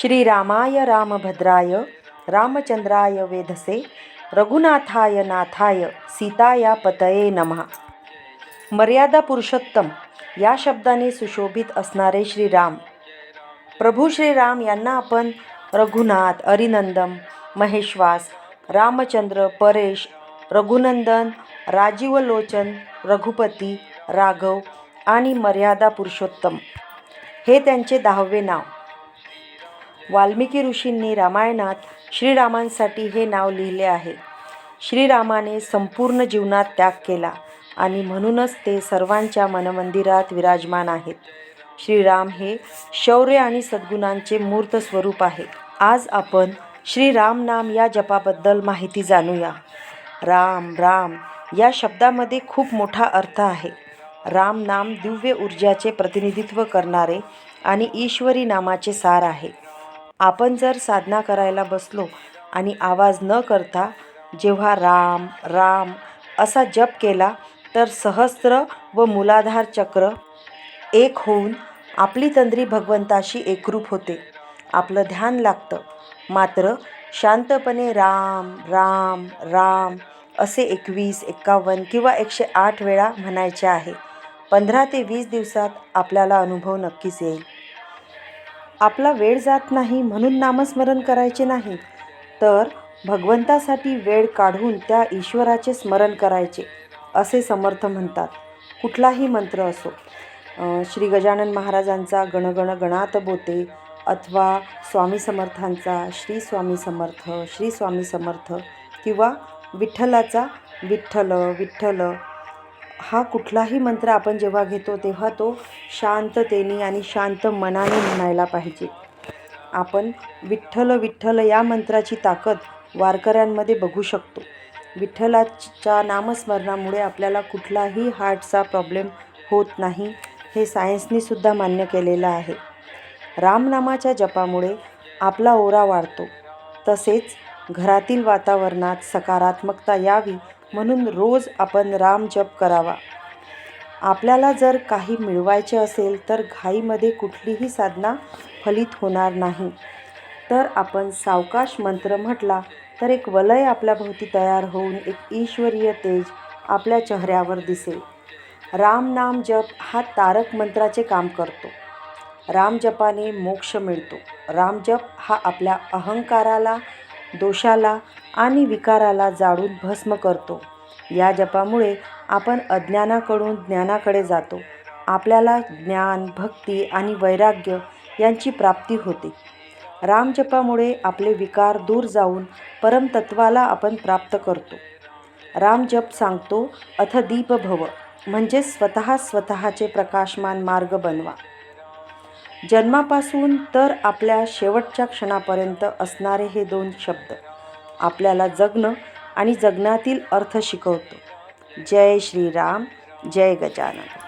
श्रीरामाय रामभद्राय रामचंद्राय वेधसे रघुनाथाय नाथाय सीताया पतये नमः. मर्यादा पुरुषोत्तम या शब्दाने सुशोभित असणारे श्रीराम. प्रभू श्रीराम यांना आपण रघुनाथ अरिनंदम महेश्वास रामचंद्र परेश रघुनंदन राजीवलोचन रघुपती राघव आणि मर्यादा पुरुषोत्तम. हे त्यांचे दहावे नाव. वाल्मिकी ऋषींनी रामायणात श्रीरामांसाठी हे नाव लिहिले आहे. श्रीरामाने संपूर्ण जीवनात त्याग केला आणि म्हणूनच ते सर्वांच्या मनमंदिरात विराजमान आहेत. श्रीराम हे शौर्य आणि सद्गुणांचे मूर्त स्वरूप आहे. आज आपण श्रीराम नाम या जपाबद्दल माहिती जाणूया. राम राम या शब्दामध्ये खूप मोठा अर्थ आहे. राम नाम दिव्य ऊर्जाचे प्रतिनिधित्व करणारे आणि ईश्वरी नामाचे सार आहे. आपण जर साधना करायला बसलो आणि आवाज न करता जेव्हा राम राम असा जप केला तर सहस्त्र व मूलाधार चक्र एक होऊन आपली तंद्री भगवंताशी एकरूप होते. आपलं ध्यान लागतं. मात्र शांतपणे राम राम राम असे एकवीस एक्कावन्न किंवा एकशे आठ वेळा म्हणायचे आहे. पंधरा ते वीस दिवसात आपल्याला अनुभव नक्कीच येईल. आपला वेळ जात नाही म्हणून नामस्मरण करायचे नाही. तर भगवंतासाठी वेळ काढून त्या ईश्वराचे स्मरण करायचे असे समर्थ म्हणतात. कुठलाही मंत्र असो. श्री गजानन महाराजांचा गणगण गणात बोते अथवा स्वामी समर्थांचा श्री स्वामी समर्थ श्री स्वामी समर्थ किंवा विठ्ठलाचा विठ्ठल विठ्ठल हा कुठलाही मंत्र आपण जेव्हा घेतो तेव्हा तो शांततेने आणि शांत मनाने म्हणायला पाहिजे. आपण विठ्ठल विठ्ठल या मंत्राची ताकद वारकऱ्यांमध्ये बघू शकतो. विठ्ठलाच्या नामस्मरणामुळे आपल्याला कुठलाही हार्टचा प्रॉब्लेम होत नाही हे सायन्सनीसुद्धा मान्य केलेलं आहे. रामनामाच्या जपामुळे आपला ओरा वाढतो. तसेच घरातील वातावरणात सकारात्मकता यावी म्हणून रोज आपण राम जप करावा. आपल्याला जर काही मिळवायचे असेल तर घाईमध्ये कुठलीही साधना फलित होणार नाही. तर आपण सावकाश मंत्र म्हटला तर एक वलय आपल्याभोवती तयार होऊन एक ईश्वरीय तेज आपल्या चेहऱ्यावर दिसेल. राम नाम जप हा तारक मंत्राचे काम करतो. राम जपाने मोक्ष मिळतो. राम जप हा आपल्या अहंकाराला दोषाला आणि विकाराला जाळून भस्म करतो. या जपामुळे आपण अज्ञानाकडून ज्ञानाकडे जातो. आपल्याला ज्ञान भक्ती आणि वैराग्य यांची प्राप्ती होते. रामजपामुळे आपले विकार दूर जाऊन परमतत्वाला आपण प्राप्त करतो. रामजप सांगतो अथ दीप भव म्हणजे स्वतः स्वतःचे प्रकाशमान मार्ग बनवा. जन्मापासून तर आपल्या शेवटच्या क्षणापर्यंत असणारे हे दोन शब्द आपल्याला जगणं आणि जगण्यातील अर्थ शिकवतो. जय श्रीराम जय गजानन.